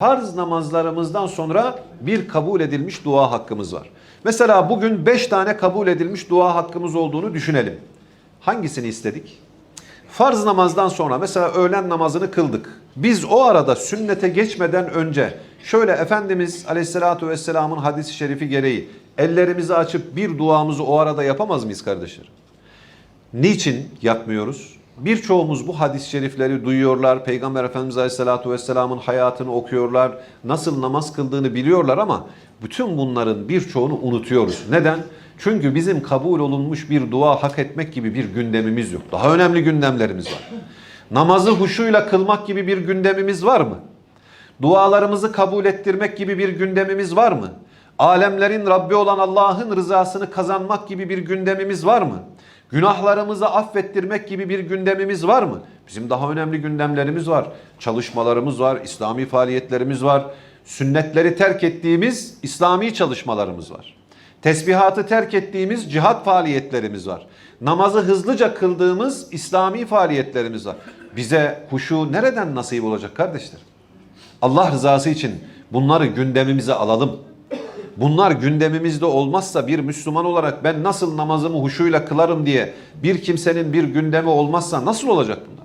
farz namazlarımızdan sonra bir kabul edilmiş dua hakkımız var. Mesela bugün beş tane kabul edilmiş dua hakkımız olduğunu düşünelim. Hangisini istedik? Farz namazdan sonra mesela öğlen namazını kıldık. Biz o arada sünnete geçmeden önce şöyle Efendimiz Aleyhisselatü Vesselam'ın hadisi şerifi gereği ellerimizi açıp bir duamızı o arada yapamaz mıyız kardeşlerim? Niçin yapmıyoruz? Birçoğumuz bu hadis-i şerifleri duyuyorlar. Peygamber Efendimiz Aleyhisselatü Vesselam'ın hayatını okuyorlar. Nasıl namaz kıldığını biliyorlar ama bütün bunların birçoğunu unutuyoruz. Neden? Çünkü bizim kabul olunmuş bir dua hak etmek gibi bir gündemimiz yok. Daha önemli gündemlerimiz var. Namazı huşuyla kılmak gibi bir gündemimiz var mı? Dualarımızı kabul ettirmek gibi bir gündemimiz var mı? Alemlerin Rabbi olan Allah'ın rızasını kazanmak gibi bir gündemimiz var mı? Günahlarımızı affettirmek gibi bir gündemimiz var mı? Bizim daha önemli gündemlerimiz var. Çalışmalarımız var, İslami faaliyetlerimiz var. Sünnetleri terk ettiğimiz İslami çalışmalarımız var. Tesbihatı terk ettiğimiz cihat faaliyetlerimiz var. Namazı hızlıca kıldığımız İslami faaliyetlerimiz var. Bize huşu nereden nasip olacak kardeşler? Allah rızası için bunları gündemimize alalım. Bunlar gündemimizde olmazsa bir Müslüman olarak ben nasıl namazımı huşuyla kılarım diye bir kimsenin bir gündemi olmazsa nasıl olacak bunlar?